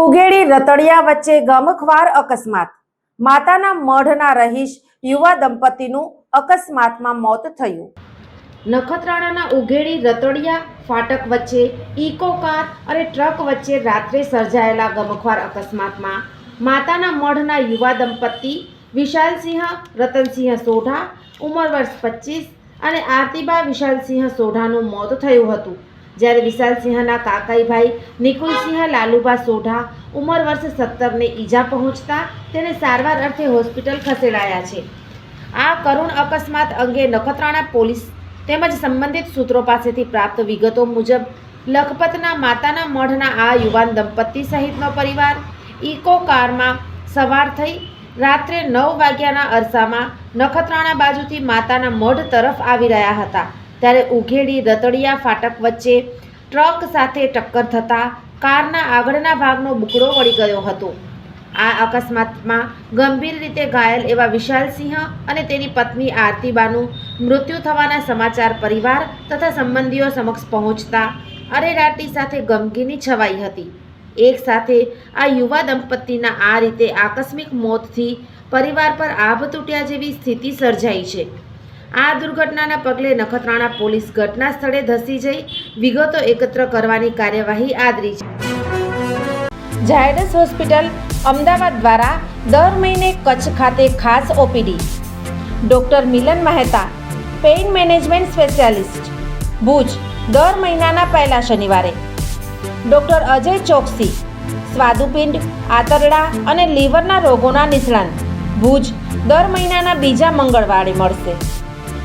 Ughedi Ratadiya વચ્ચે ગમખવાર અકસ્માત. માતાના મઢના રહીશ યુવા દંપતીનું અકસ્માતમાં મોત થયું. નખત્રાણાના ઉઘેડી રતડિયા ફાટક વચ્ચે ઇકો કાર અને ટ્રક વચ્ચે રાત્રે સર્જાયેલા ગમખવાર અકસ્માતમાં માતાના મઢના યુવા દંપતી વિશાલસિંહ, રતનસિંહ સોઢા, ઉંમર વર્ષ પચીસ અને આરતીબા વિશાલસિંહ સોઢાનું મોત થયું હતું. જ્યારે વિશાલસિંહના કાકાઈભાઈ નિકુલસિંહ લાલુભા સોઢા ઉંમર વર્ષ સત્તરને ઈજા પહોંચતા તેને સારવાર અર્થે હોસ્પિટલ ખસેડાયા છે. આ કરુણ અકસ્માત અંગે નખત્રાણા પોલીસ તેમજ સંબંધિત સૂત્રો પાસેથી પ્રાપ્ત વિગતો મુજબ, લખપતના માતાના મઢના આ યુવાન દંપતી સહિતનો પરિવાર ઇકો કારમાં સવાર થઈ રાત્રે નવ વાગ્યાના અરસામાં નખત્રાણા બાજુથી માતાના મઢ તરફ આવી રહ્યા હતા. ત્યારે ઉઘેડી, રતડિયા, ફાટક વચ્ચે ટ્રક સાથે ટક્કર થતાં કારના આગળના ભાગનો બુકડો વળી ગયો હતો. આ અકસ્માતમાં ગંભીર રીતે ઘાયલ એવા વિશાલસિંહ અને તેની પત્ની આરતીબાનું મૃત્યુ થવાના સમાચાર પરિવાર તથા સંબંધીઓ સમક્ષ પહોંચતા અરેરાટી સાથે ગમગીની છવાઈ હતી. એક સાથે આ યુવા દંપતીના આ રીતે આકસ્મિક મોતથી પરિવાર પર આભ તૂટ્યા જેવી સ્થિતિ સર્જાઈ છે. આ દુર્ઘટનાના પગલે નખત્રાણા પોલીસ ઘટના સ્થળે ધસી જઈ વિગતો એકત્ર કરવાની કાર્યવાહી આદરી છે. ઝાયડસ હોસ્પિટલ અમદાવાદ દ્વારા દર મહિને કચ્છ ખાતે ખાસ OPD. Doctor Milan Mehta, pain management specialist. Bhuj, દર મહિનાના પહેલા શનિવારે. ડૉક્ટર અજય ચોકસી, સ્વાદુપિંડ, આંતરડા અને લીવરના રોગોના નિષ્ણાંત. ભુજ, દર મહિનાના બીજા મંગળવારે મળશે.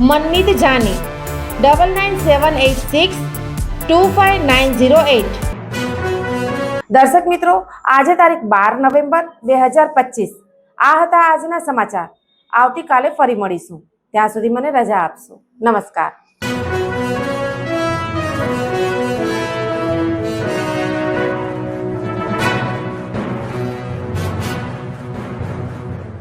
Manmeet Jani. Double nine seven eight six two five nine zero eight દર્શક મિત્રો, આજે તારીખ બાર નવેમ્બર બે હજાર પચીસ. આ હતા આજના સમાચાર. આવતીકાલે ફરી મળીશું. ત્યાં સુધી મને રજા આપશો. નમસ્કાર.